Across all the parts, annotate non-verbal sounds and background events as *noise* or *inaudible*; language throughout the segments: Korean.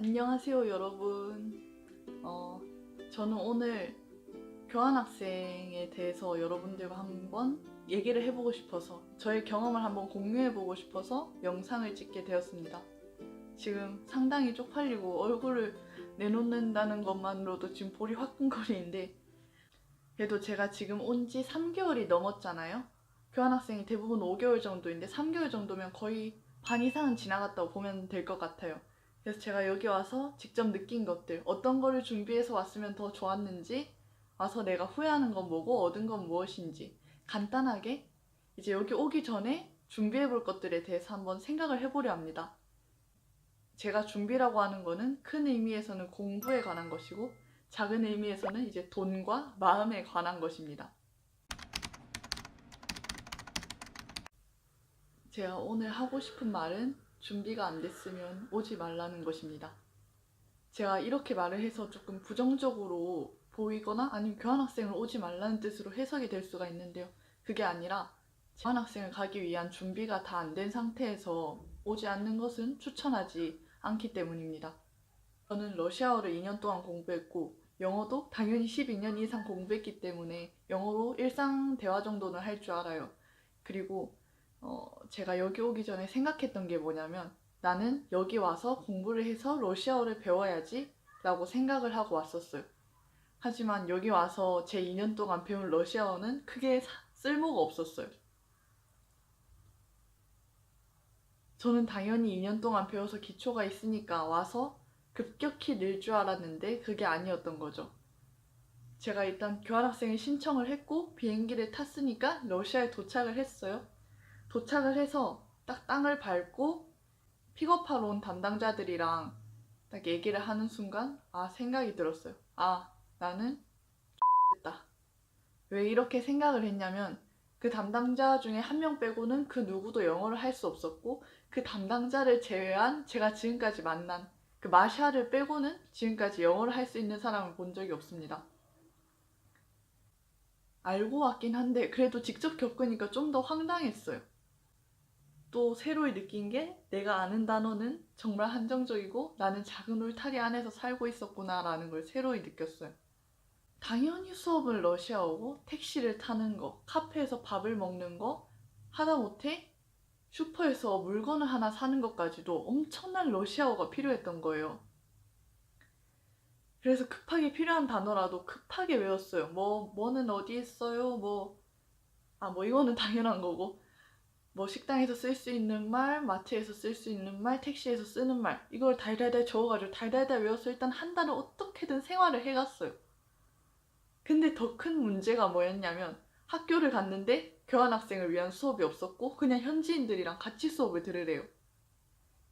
안녕하세요, 여러분. 어, 저는 오늘 교환학생에 대해서 여러분들과 한번 얘기를 해보고 싶어서, 저의 경험을 한번 공유해보고 싶어서 영상을 찍게 되었습니다. 지금 상당히 쪽팔리고 얼굴을 내놓는다는 것만으로도 지금 볼이 화끈거리는데, 그래도 제가 지금 온 지 3개월이 넘었잖아요. 교환학생이 대부분 5개월 정도인데, 3개월 정도면 거의 반 이상은 지나갔다고 보면 될 것 같아요. 그래서 제가 여기 와서 직접 느낀 것들, 어떤 거를 준비해서 왔으면 더 좋았는지, 와서 내가 후회하는 건 뭐고, 얻은 건 무엇인지, 간단하게 이제 여기 오기 전에 준비해 볼 것들에 대해서 한번 생각을 해보려 합니다. 제가 준비라고 하는 거는 큰 의미에서는 공부에 관한 것이고, 작은 의미에서는 이제 돈과 마음에 관한 것입니다. 제가 오늘 하고 싶은 말은 준비가 안 됐으면 오지 말라는 것입니다. 제가 이렇게 말을 해서 조금 부정적으로 보이거나 아니면 교환학생을 오지 말라는 뜻으로 해석이 될 수가 있는데요. 그게 아니라 교환학생을 가기 위한 준비가 다 안 된 상태에서 오지 않는 것은 추천하지 않기 때문입니다. 저는 러시아어를 2년 동안 공부했고 영어도 당연히 12년 이상 공부했기 때문에 영어로 일상 대화 정도는 할 줄 알아요. 그리고 어, 제가 여기 오기 전에 생각했던 게 뭐냐면 나는 여기 와서 공부를 해서 러시아어를 배워야지 라고 생각을 하고 왔었어요. 하지만 여기 와서 제 2년 동안 배운 러시아어는 크게 사- 쓸모가 없었어요. 저는 당연히 2년 동안 배워서 기초가 있으니까 와서 급격히 늘 줄 알았는데 그게 아니었던 거죠. 제가 일단 교환학생을 신청을 했고 비행기를 탔으니까 러시아에 도착을 했어요. 도착을 해서 딱 땅을 밟고 픽업하러 온 담당자들이랑 딱 얘기를 하는 순간 아 생각이 들었어요. 아 나는 됐다. 왜 이렇게 생각을 했냐면 그 담당자 중에 한 명 빼고는 그 누구도 영어를 할 수 없었고 그 담당자를 제외한 제가 지금까지 만난 그 마샤를 빼고는 지금까지 영어를 할 수 있는 사람을 본 적이 없습니다. 알고 왔긴 한데 그래도 직접 겪으니까 좀 더 황당했어요. 또 새로이 느낀 게 내가 아는 단어는 정말 한정적이고 나는 작은 울타리 안에서 살고 있었구나라는 걸 새로이 느꼈어요. 당연히 수업은 러시아어고 택시를 타는 거, 카페에서 밥을 먹는 거, 하다못해 슈퍼에서 물건을 하나 사는 것까지도 엄청난 러시아어가 필요했던 거예요. 그래서 급하게 필요한 단어라도 급하게 외웠어요. 뭐, 뭐는 어디 있어요? 뭐, 아, 뭐 이거는 *laughs* 당연한 거고. 뭐 식당에서 쓸 수 있는 말, 마트에서 쓸 수 있는 말, 택시에서 쓰는 말 이걸 달달달 적어가지고 달달달 외워서 일단 한 달을 어떻게든 생활을 해갔어요. 근데 더 큰 문제가 뭐였냐면 학교를 갔는데 교환학생을 위한 수업이 없었고 그냥 현지인들이랑 같이 수업을 들으래요.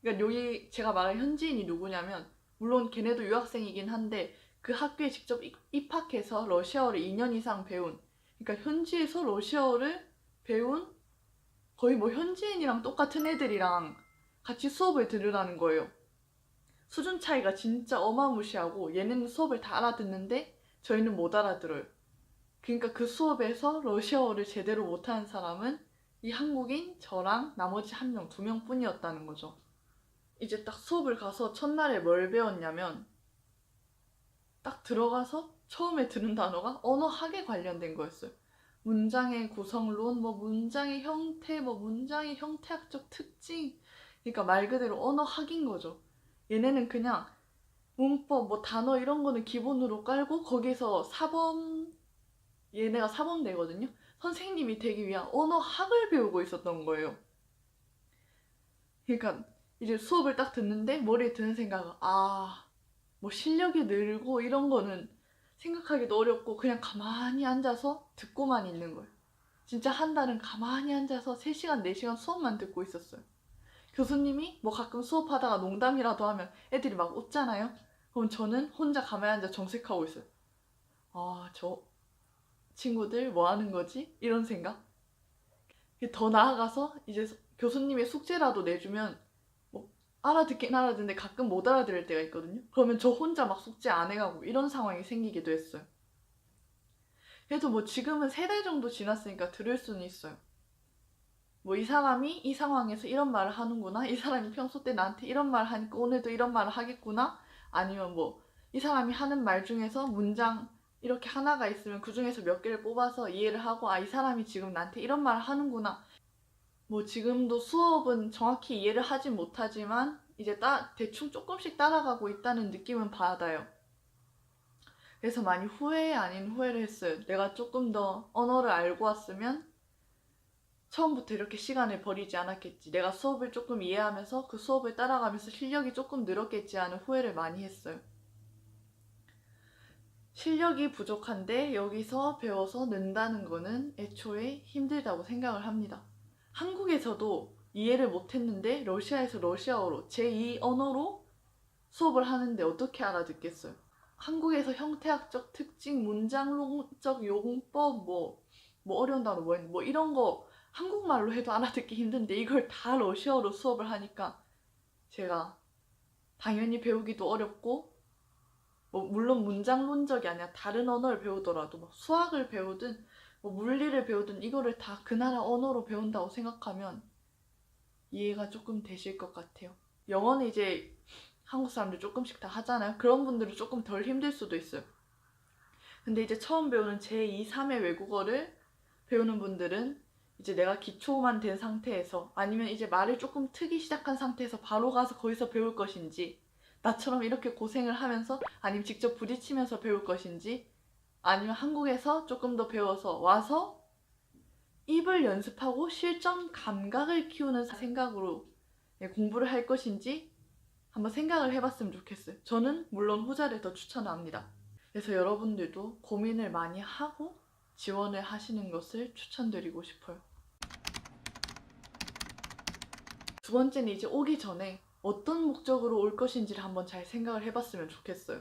그러니까 여기 제가 말한 현지인이 누구냐면 물론 걔네도 유학생이긴 한데 그 학교에 직접 입- 입학해서 러시아어를 2년 이상 배운 그러니까 현지에서 러시아어를 배운 거의 뭐 현지인이랑 똑같은 애들이랑 같이 수업을 들으라는 거예요. 수준 차이가 진짜 어마무시하고 얘네는 수업을 다 알아듣는데 저희는 못 알아들어요. 그러니까 그 수업에서 러시아어를 제대로 못하는 사람은 이 한국인, 저랑 나머지 한 명, 두 명 뿐이었다는 거죠. 이제 딱 수업을 가서 첫날에 뭘 배웠냐면 딱 들어가서 처음에 들은 단어가 언어학에 관련된 거였어요. 문장의 구성론, 뭐 문장의 형태, 뭐 문장의 형태학적 특징. 그러니까 말 그대로 언어학인 거죠. 얘네는 그냥 문법, 뭐 단어 이런 거는 기본으로 깔고 거기서 사범, 얘네가 사범대거든요. 선생님이 되기 위한 언어학을 배우고 있었던 거예요. 그러니까 이제 수업을 딱 듣는데 머리에 드는 생각은 아, 뭐 실력이 늘고 이런 거는 생각하기도 어렵고 그냥 가만히 앉아서 듣고만 있는 거예요. 진짜 한 달은 가만히 앉아서 3시간, 4시간 수업만 듣고 있었어요. 교수님이 뭐 가끔 수업하다가 농담이라도 하면 애들이 막 웃잖아요. 그럼 저는 혼자 가만히 앉아 정색하고 있어요. 아, 저 친구들 뭐 하는 거지? 이런 생각. 더 나아가서 이제 교수님의 숙제라도 내주면 뭐 알아듣긴 알아듣는데 가끔 못 알아들을 때가 있거든요. 그러면 저 혼자 막 숙제 안 해가고 이런 상황이 생기기도 했어요. 그래도 뭐 지금은 세 달 정도 지났으니까 들을 수는 있어요. 뭐 이 사람이 이 상황에서 이런 말을 하는구나. 이 사람이 평소 때 나한테 이런 말을 하니까 오늘도 이런 말을 하겠구나. 아니면 뭐 이 사람이 하는 말 중에서 문장 이렇게 하나가 있으면 그 중에서 몇 개를 뽑아서 이해를 하고 아 이 사람이 지금 나한테 이런 말을 하는구나. 뭐 지금도 수업은 정확히 이해를 하진 못하지만 이제 따, 대충 조금씩 따라가고 있다는 느낌은 받아요. 그래서 많이 후회 아닌 후회를 했어요. 내가 조금 더 언어를 알고 왔으면 처음부터 이렇게 시간을 버리지 않았겠지. 내가 수업을 조금 이해하면서 그 수업을 따라가면서 실력이 조금 늘었겠지 하는 후회를 많이 했어요. 실력이 부족한데 여기서 배워서 는다는 거는 애초에 힘들다고 생각을 합니다. 한국에서도 이해를 못했는데 러시아에서 러시아어로 제2 언어로 수업을 하는데 어떻게 알아듣겠어요? 한국에서 형태학적 특징, 문장론적 용법, 뭐, 뭐 어려운 단어 뭐, 뭐 이런 거 한국말로 해도 알아듣기 힘든데 이걸 다 러시아어로 수업을 하니까 제가 당연히 배우기도 어렵고 뭐 물론 문장론적이 아니라 다른 언어를 배우더라도 뭐 수학을 배우든 뭐 물리를 배우든 이거를 다 그 나라 언어로 배운다고 생각하면 이해가 조금 되실 것 같아요. 영어는 이제 한국 사람들 조금씩 다 하잖아요. 그런 분들은 조금 덜 힘들 수도 있어요. 근데 이제 처음 배우는 제2, 3의 외국어를 배우는 분들은 이제 내가 기초만 된 상태에서 아니면 이제 말을 조금 트기 시작한 상태에서 바로 가서 거기서 배울 것인지 나처럼 이렇게 고생을 하면서 아니면 직접 부딪히면서 배울 것인지 아니면 한국에서 조금 더 배워서 와서 입을 연습하고 실전 감각을 키우는 생각으로 예, 공부를 할 것인지 한번 생각을 해봤으면 좋겠어요. 저는 물론 후자를 더 추천합니다. 그래서 여러분들도 고민을 많이 하고 지원을 하시는 것을 추천드리고 싶어요. 두 번째는 이제 오기 전에 어떤 목적으로 올 것인지를 한번 잘 생각을 해봤으면 좋겠어요.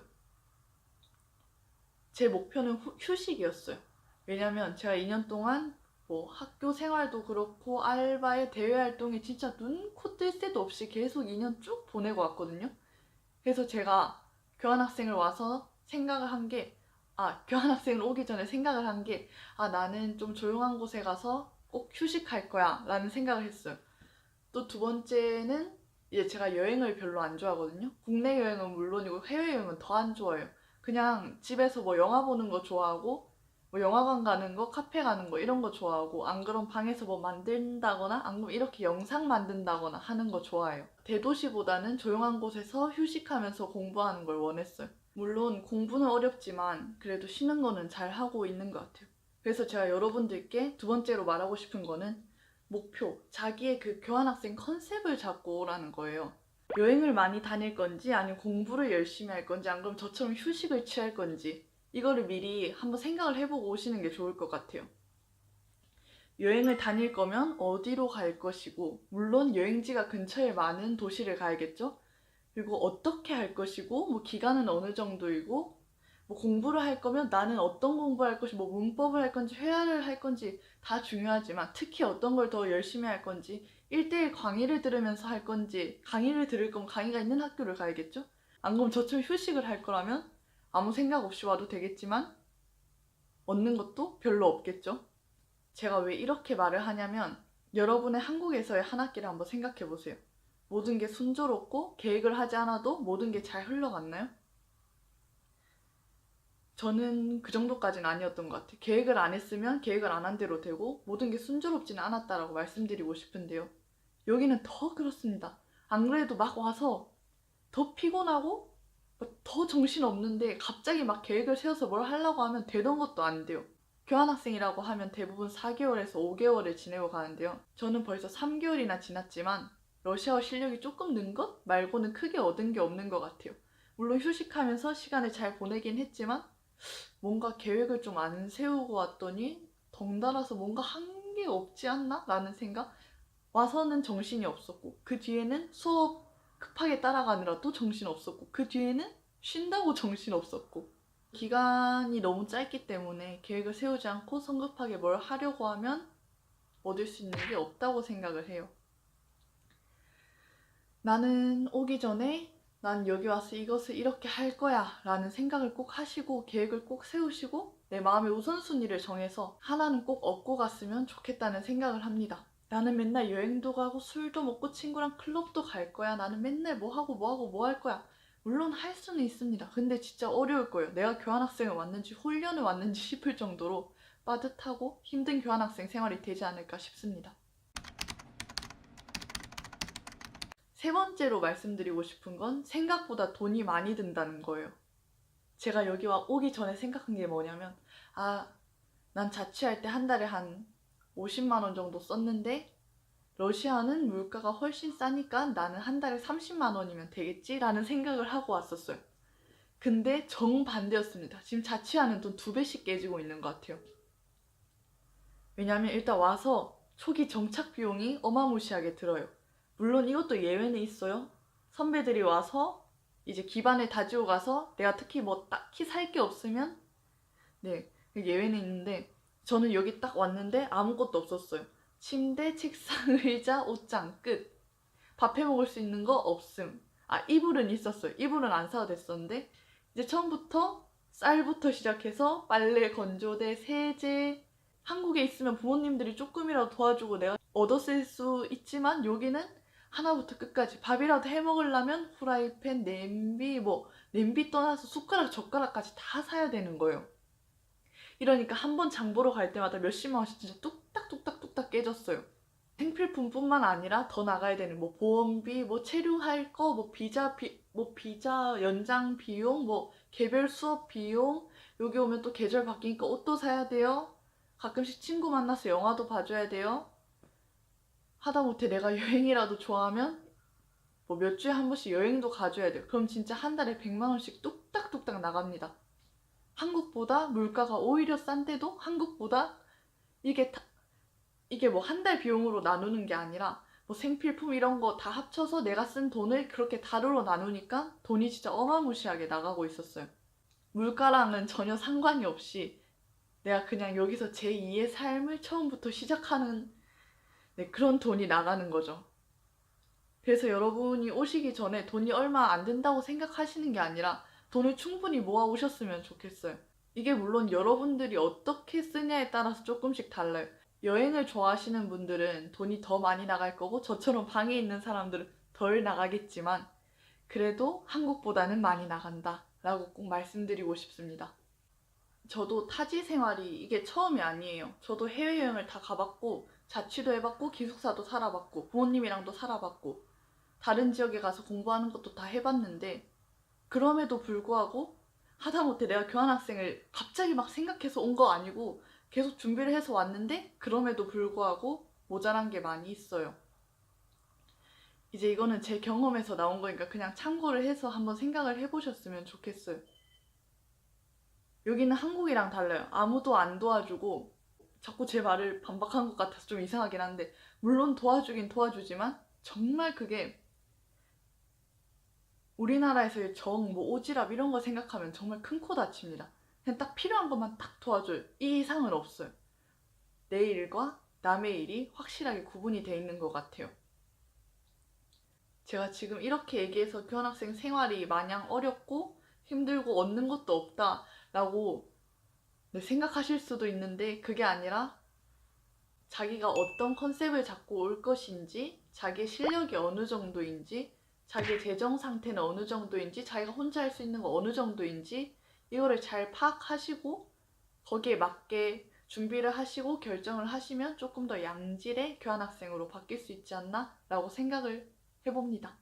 제 목표는 후- 휴식이었어요. 왜냐면 제가 2년 동안 뭐 학교 생활도 그렇고 알바에 대외 활동에 진짜 눈코 뜰 새도 없이 계속 2년 쭉 보내고 왔거든요. 그래서 제가 교환학생을 와서 생각을 한 게, 아, 교환학생을 오기 전에 생각을 한 게, 아, 나는 좀 조용한 곳에 가서 꼭 휴식할 거야. 라는 생각을 했어요. 또 두 번째는 이제 제가 여행을 별로 안 좋아하거든요. 국내 여행은 물론이고 해외여행은 더 안 좋아해요. 그냥 집에서 뭐 영화 보는 거 좋아하고 뭐 영화관 가는 거, 카페 가는 거 이런 거 좋아하고 안 그럼 방에서 뭐 만든다거나 안 그럼 이렇게 영상 만든다거나 하는 거 좋아해요. 대도시보다는 조용한 곳에서 휴식하면서 공부하는 걸 원했어요. 물론 공부는 어렵지만 그래도 쉬는 거는 잘 하고 있는 것 같아요. 그래서 제가 여러분들께 두 번째로 말하고 싶은 거는 목표, 자기의 그 교환학생 컨셉을 잡고 오라는 거예요. 여행을 많이 다닐 건지 아니면 공부를 열심히 할 건지 안 그럼 저처럼 휴식을 취할 건지 이거를 미리 한번 생각을 해보고 오시는 게 좋을 것 같아요. 여행을 다닐 거면 어디로 갈 것이고 물론 여행지가 근처에 많은 도시를 가야겠죠. 그리고 어떻게 할 것이고 뭐 기간은 어느 정도이고 뭐 공부를 할 거면 나는 어떤 공부할 것이 뭐 문법을 할 건지 회화를 할 건지 다 중요하지만 특히 어떤 걸 더 열심히 할 건지 1대1 강의를 들으면서 할 건지 강의를 들을 거면 강의가 있는 학교를 가야겠죠? 안 그러면 저처럼 휴식을 할 거라면 아무 생각 없이 와도 되겠지만 얻는 것도 별로 없겠죠? 제가 왜 이렇게 말을 하냐면 여러분의 한국에서의 한 학기를 한번 생각해 보세요. 모든 게 순조롭고 계획을 하지 않아도 모든 게 잘 흘러갔나요? 저는 그 정도까지는 아니었던 것 같아요. 계획을 안 했으면 계획을 안 한 대로 되고 모든 게 순조롭지는 않았다라고 말씀드리고 싶은데요. 여기는 더 그렇습니다. 안 그래도 막 와서 더 피곤하고 뭐더 정신 없는데 갑자기 막 계획을 세워서 뭘 하려고 하면 되던 것도 안 돼요. 교환학생이라고 하면 대부분 4개월에서 5개월을 지내고 가는데요. 저는 벌써 3개월이나 지났지만 러시아어 실력이 조금 는 것 말고는 크게 얻은 게 없는 것 같아요. 물론 휴식하면서 시간을 잘 보내긴 했지만 뭔가 계획을 좀 안 세우고 왔더니 덩달아서 뭔가 한 게 없지 않나? 라는 생각? 와서는 정신이 없었고 그 뒤에는 수업 급하게 따라가느라 또 정신 없었고 그 뒤에는 쉰다고 정신 없었고 기간이 너무 짧기 때문에 계획을 세우지 않고 성급하게 뭘 하려고 하면 얻을 수 있는 게 없다고 생각을 해요. 나는 오기 전에 난 여기 와서 이것을 이렇게 할 거야 라는 생각을 꼭 하시고 계획을 꼭 세우시고 내 마음의 우선순위를 정해서 하나는 꼭 얻고 갔으면 좋겠다는 생각을 합니다. 나는 맨날 여행도 가고 술도 먹고 친구랑 클럽도 갈 거야. 나는 맨날 뭐 하고 뭐 하고 뭐 할 거야. 물론 할 수는 있습니다. 근데 진짜 어려울 거예요. 내가 교환학생을 왔는지 훈련을 왔는지 싶을 정도로 빠듯하고 힘든 교환학생 생활이 되지 않을까 싶습니다. 세 번째로 말씀드리고 싶은 건 생각보다 돈이 많이 든다는 거예요. 제가 여기 와 오기 전에 생각한 게 뭐냐면, 아, 난 자취할 때 한 달에 한 50만 원 정도 썼는데, 러시아는 물가가 훨씬 싸니까 나는 한 달에 30만 원이면 되겠지라는 생각을 하고 왔었어요. 근데 정반대였습니다. 지금 자취하는 돈 두 배씩 깨지고 있는 것 같아요. 왜냐면 일단 와서 초기 정착 비용이 어마무시하게 들어요. 물론 이것도 예외는 있어요. 선배들이 와서 이제 기반을 다지고 가서 내가 특히 뭐 딱히 살 게 없으면 네 예외는 있는데 저는 여기 딱 왔는데 아무것도 없었어요. 침대, 책상, *laughs* 의자, 옷장 끝. 밥 해 먹을 수 있는 거 없음. 아 이불은 있었어요. 이불은 안 사도 됐었는데 이제 처음부터 쌀부터 시작해서 빨래, 건조대, 세제 한국에 있으면 부모님들이 조금이라도 도와주고 내가 쓸수 있지만 여기는 하나부터 끝까지 밥이라도 해 먹으려면 후라이팬, 냄비, 뭐 냄비 떠나서 숟가락, 젓가락까지 다 사야 되는 거예요. 이러니까 한 번 장 보러 갈 때마다 몇십만 원씩 진짜 뚝딱뚝딱 뚝딱 깨졌어요. 생필품뿐만 아니라 더 나가야 되는 뭐 보험비, 뭐 체류할 거, 뭐 비자 비, 뭐 비자 연장 비용, 뭐 개별 수업 비용, 여기 오면 또 계절 바뀌니까 옷도 사야 돼요. 가끔씩 친구 만나서 영화도 봐줘야 돼요. 하다못해 내가 여행이라도 좋아하면 뭐 몇 주에 한 번씩 여행도 가줘야 돼요. 그럼 진짜 한 달에 100만 원씩 뚝딱뚝딱 나갑니다. 한국보다 물가가 오히려 싼데도 한국보다 이게 다, 이게 뭐 한 달 비용으로 나누는 게 아니라 뭐 생필품 이런 거 다 합쳐서 내가 쓴 돈을 그렇게 다루로 나누니까 돈이 진짜 어마무시하게 나가고 있었어요. 물가랑은 전혀 상관이 없이 내가 그냥 여기서 제2의 삶을 처음부터 시작하는 네, 그런 돈이 나가는 거죠. 그래서 여러분이 오시기 전에 돈이 얼마 안 된다고 생각하시는 게 아니라 돈을 충분히 모아 오셨으면 좋겠어요. 이게 물론 여러분들이 어떻게 쓰냐에 따라서 조금씩 달라요. 여행을 좋아하시는 분들은 돈이 더 많이 나갈 거고 저처럼 방에 있는 사람들은 덜 나가겠지만 그래도 한국보다는 많이 나간다 라고 꼭 말씀드리고 싶습니다. 저도 타지 생활이 이게 처음이 아니에요. 저도 해외여행을 다 가봤고 자취도 해봤고 기숙사도 살아봤고 부모님이랑도 살아봤고 다른 지역에 가서 공부하는 것도 다 해봤는데 그럼에도 불구하고 하다못해 내가 교환학생을 갑자기 막 생각해서 온 거 아니고 계속 준비를 해서 왔는데 그럼에도 불구하고 모자란 게 많이 있어요. 이제 이거는 제 경험에서 나온 거니까 그냥 참고를 해서 한번 생각을 해보셨으면 좋겠어요. 여기는 한국이랑 달라요. 아무도 안 도와주고 자꾸 제 말을 반박한 것 같아서 좀 이상하긴 한데 물론 도와주긴 도와주지만 정말 그게 우리나라에서의 정, 뭐 오지랖 이런 거 생각하면 정말 큰 코 다칩니다. 그냥 딱 필요한 것만 딱 도와줘요. 이 이상은 없어요. 내 일과 남의 일이 확실하게 구분이 돼 있는 것 같아요. 제가 지금 이렇게 얘기해서 교환학생 생활이 마냥 어렵고 힘들고 얻는 것도 없다라고 네, 생각하실 수도 있는데 그게 아니라 자기가 어떤 컨셉을 잡고 올 것인지 자기의 실력이 어느 정도인지 자기의 재정 상태는 어느 정도인지 자기가 혼자 할 수 있는 거 어느 정도인지 이거를 잘 파악하시고 거기에 맞게 준비를 하시고 결정을 하시면 조금 더 양질의 교환학생으로 바뀔 수 있지 않나 라고 생각을 해봅니다.